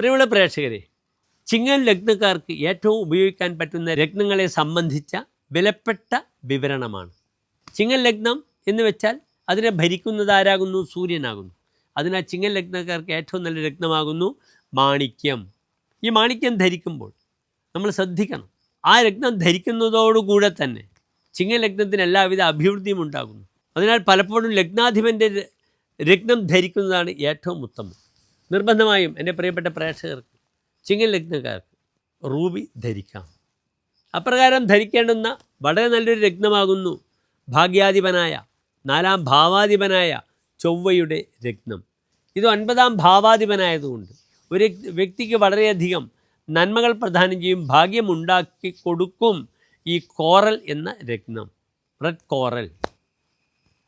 പ്രിയമുള്ള പ്രേക്ഷകരെ ചിങ്ങൻ ലഗ്നക്കാർക്ക് ഏറ്റവും ഉപയോഗിക്കാൻ പറ്റുന്ന രത്നങ്ങളെ സംബന്ധിച്ച വിലപ്പെട്ട വിവരണമാണ്. ചിങ്ങൻ ലഗ്നം എന്ന് വെച്ചാൽ അതിനെ ഭരിക്കുന്നത് ആരാകുന്നു സൂര്യനാകുന്നു. അതിനാൽ ചിങ്ങൻ ലഗ്നക്കാർക്ക് ഏറ്റവും നല്ല രത്നമാകുന്നു മാണിക്യം. ഈ മാണിക്യം ധരിക്കുമ്പോൾ നമ്മൾ ശ്രദ്ധിക്കണം ആ രത്നം ധരിക്കുന്നതോടുകൂടെ തന്നെ ചിങ്ങൻ ലഗ്നത്തിന് എല്ലാവിധ അഭിവൃദ്ധിയും ഉണ്ടാകുന്നു. അതിനാൽ പലപ്പോഴും ലഗ്നാധിപന്റെ രത്നം ധരിക്കുന്നതാണ് ഏറ്റവും ഉത്തമം. നിർബന്ധമായും എന്റെ പ്രിയപ്പെട്ട പ്രേക്ഷകർക്ക് ചിങ്ങൻ ലഗ്നക്കാർക്ക് റൂബി ധരിക്കാം. അപ്രകാരം ധരിക്കേണ്ടുന്ന വളരെ നല്ലൊരു രത്നമാകുന്നു ഭാഗ്യാധിപനായ നാലാം ഭാവാധിപനായ ചൊവ്വയുടെ രത്നം. ഇത് ഒൻപതാം ഭാവാധിപനായതുകൊണ്ട് ഒരു വ്യക്തിക്ക് വളരെയധികം നന്മകൾ പ്രദാനം ചെയ്യും ഭാഗ്യമുണ്ടാക്കി കൊടുക്കും ഈ കോറൽ എന്ന രത്നം. Red coral.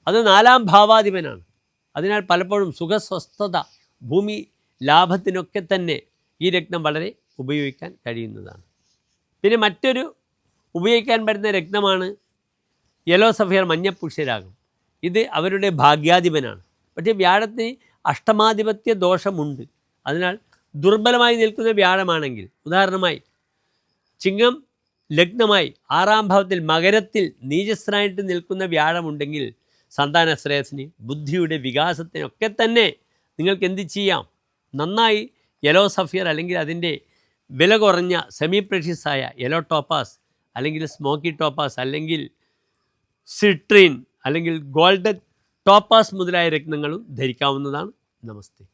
അത് നാലാം ഭാവാധിപനാണ്. അതിനാൽ പലപ്പോഴും സുഖസ്വസ്ഥത ഭൂമി ലാഭത്തിനൊക്കെ തന്നെ ഈ രത്നം വളരെ ഉപയോഗിക്കാൻ കഴിയുന്നതാണ്. പിന്നെ മറ്റൊരു ഉപയോഗിക്കാൻ പറ്റുന്ന രത്നമാണ് യെല്ലോ സഫിയർ മഞ്ഞപ്പുഷ്യരാഗം ഇത് അവരുടെ ഭാഗ്യാധിപനാണ്. പക്ഷേ വ്യാഴത്തിന് അഷ്ടമാധിപത്യ ദോഷമുണ്ട്. അതിനാൽ ദുർബലമായി നിൽക്കുന്ന വ്യാഴമാണെങ്കിൽ ഉദാഹരണമായി ചിങ്ങം ലഗ്നമായി ആറാം ഭാവത്തിൽ മകരത്തിൽ നീചസ്ഥനായിട്ട് നിൽക്കുന്ന വ്യാഴമുണ്ടെങ്കിൽ സന്താന ശ്രേയസിന് ബുദ്ധിയുടെ വികാസത്തിനൊക്കെ തന്നെ നിങ്ങൾക്ക് എന്ത് ചെയ്യാം? നന്നായി യെലോ സഫിയർ അല്ലെങ്കിൽ അതിന്റെ വില കുറഞ്ഞ സെമി പ്രഷ്യസായ യെലോ ടോപ്പാസ് അല്ലെങ്കിൽ സ്മോക്കി ടോപ്പാസ് അല്ലെങ്കിൽ സിട്രീൻ അല്ലെങ്കിൽ ഗോൾഡൻ ടോപ്പാസ് മുതലായ രത്നങ്ങളും ധരിക്കാവുന്നതാണ്. നമസ്തേ.